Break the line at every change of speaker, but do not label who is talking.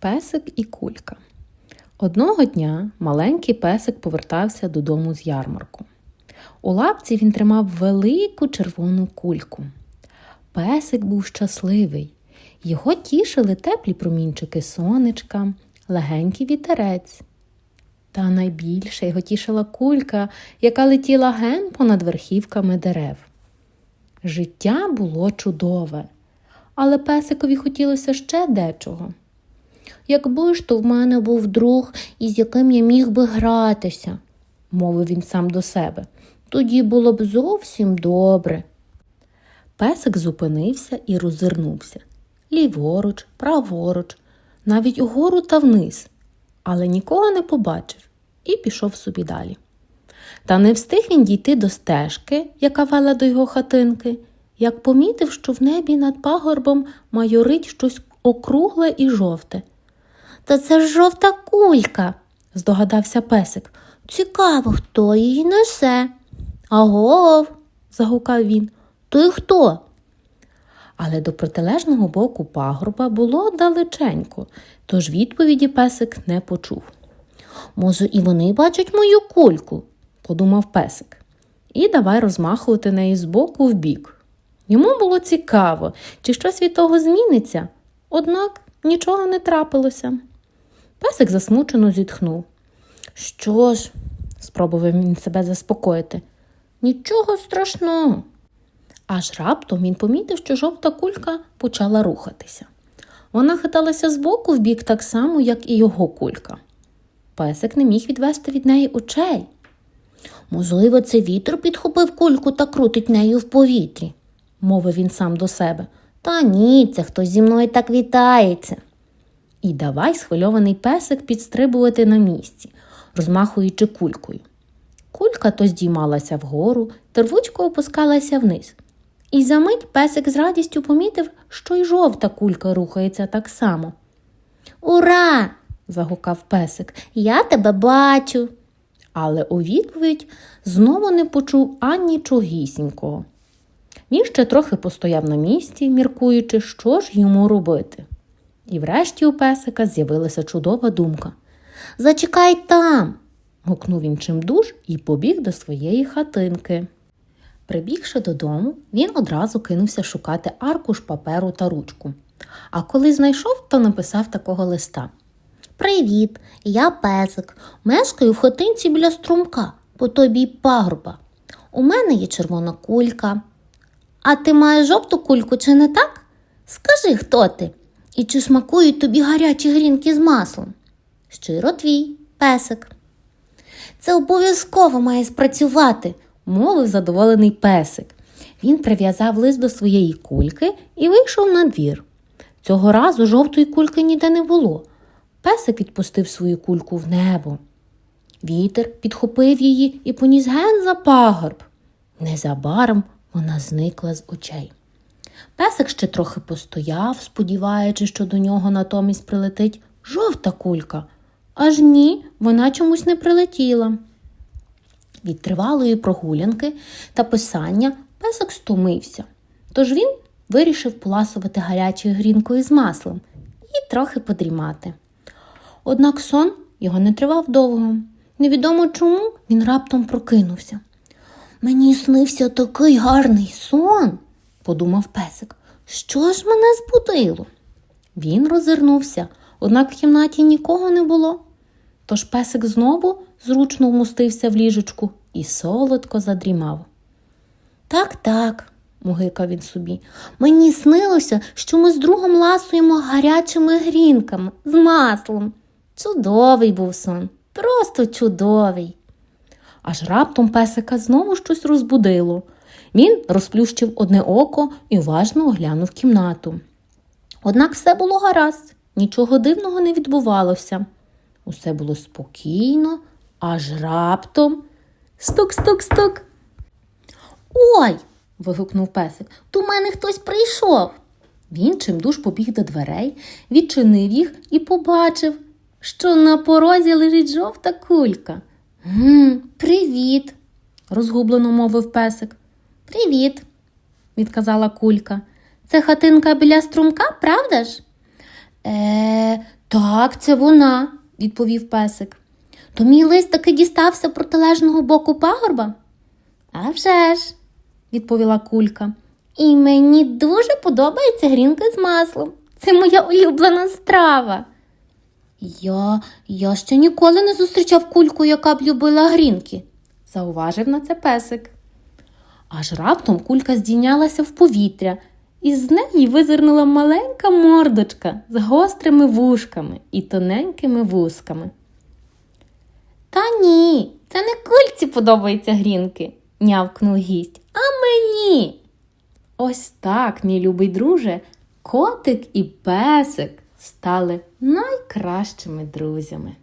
Песик і кулька. Одного дня маленький песик повертався додому з ярмарку. У лапці він тримав велику червону кульку. Песик був щасливий. Його тішили теплі промінчики сонечка, легенький вітерець. Та найбільше його тішила кулька, яка летіла ген понад верхівками дерев. Життя було чудове, але песикові хотілося ще дечого. Якби ж то в мене був друг, із яким я міг би гратися, мовив він сам до себе, тоді було б зовсім добре. Песик зупинився і роззирнувся ліворуч, праворуч, навіть угору та вниз, але нікого не побачив і пішов собі далі. Та не встиг він дійти до стежки, яка вела до його хатинки, як помітив, що в небі над пагорбом майорить щось округле і жовте. Та це ж жовта кулька, здогадався песик. Цікаво, хто її несе. Агов, загукав він. Ти хто? Але до протилежного боку пагорба було далеченько, тож відповіді песик не почув. Може, і вони бачать мою кульку, подумав песик, і давай розмахувати неї з боку в бік. Йому було цікаво, чи щось від того зміниться, однак нічого не трапилося. Песик засмучено зітхнув. Що ж, спробував він себе заспокоїти. Нічого страшного. Аж раптом він помітив, що жовта кулька почала рухатися. Вона хиталася збоку в бік так само, як і його кулька. Песик не міг відвести від неї очей. Можливо, це вітер підхопив кульку та крутить нею в повітрі, мовив він сам до себе. Та ні, це хтось зі мною так вітається. І давай схвильований песик підстрибувати на місці, розмахуючи кулькою. Кулька то здіймалася вгору, тервучко опускалася вниз. І за мить песик з радістю помітив, що й жовта кулька рухається так само. Ура! загукав песик. Я тебе бачу. Але у відповідь знову не почув анічогісінького. Він ще трохи постояв на місці, міркуючи, що ж йому робити. І врешті у песика з'явилася чудова думка. Зачекай там. гукнув він чимдуж і побіг до своєї хатинки. Прибігши додому, він одразу кинувся шукати аркуш паперу та ручку. А коли знайшов, то написав такого листа. Привіт, я песик. Мешкаю в хатинці біля струмка, по тобі пагорба. У мене є червона кулька. А ти маєш жовту кульку, чи не так? Скажи, хто ти? І чи смакують тобі гарячі грінки з маслом? Щиро твій, песик. Це обов'язково має спрацювати, мовив задоволений песик. Він прив'язав лист до своєї кульки і вийшов на двір. Цього разу жовтої кульки ніде не було. Песик відпустив свою кульку в небо. Вітер підхопив її і поніс ген за пагорб. Незабаром вона зникла з очей. Песик ще трохи постояв, сподіваючись, що до нього натомість прилетить жовта кулька. Аж ні, вона чомусь не прилетіла. Від тривалої прогулянки та писання песик стомився, тож він вирішив поласувати гарячою грінкою з маслом і трохи подрімати. Однак сон його не тривав довго. Невідомо чому він раптом прокинувся. Мені снився такий гарний сон, подумав песик. Що ж мене збудило? Він роззирнувся, однак в кімнаті нікого не було. Тож песик знову зручно вмостився в ліжечку і солодко задрімав. Так, так, мугикав він собі, мені снилося, що ми з другом ласуємо гарячими грінками з маслом. Чудовий був сон, просто чудовий. Аж раптом песика знову щось розбудило. Він розплющив одне око і уважно оглянув кімнату. Однак все було гаразд, нічого дивного не відбувалося. Усе було спокійно, аж раптом стук-стук-стук. Ой. вигукнув песик, до мене хтось прийшов. Він чимдуж побіг до дверей, відчинив їх і побачив, що на порозі лежить жовта кулька. «Гм, Привіт, розгублено мовив песик. Привіт, відказала кулька. Це хатинка біля струмка, правда ж? Е, Так, це вона, відповів песик. То мій лист таки дістався протилежного боку пагорба? «А вже ж», – відповіла кулька. І мені дуже подобається грінка з маслом. Це моя улюблена страва. Я, я ще ніколи не зустрічав кульку, яка б любила грінки, зауважив на це песик. Аж раптом кулька здійнялася в повітря, і з неї визирнула маленька мордочка з гострими вушками і тоненькими вузками. Та ні, це не кульці подобаються грінки, нявкнув гість, а мені. Ось так, мій любий друже, котик і песик стали найкращими друзями.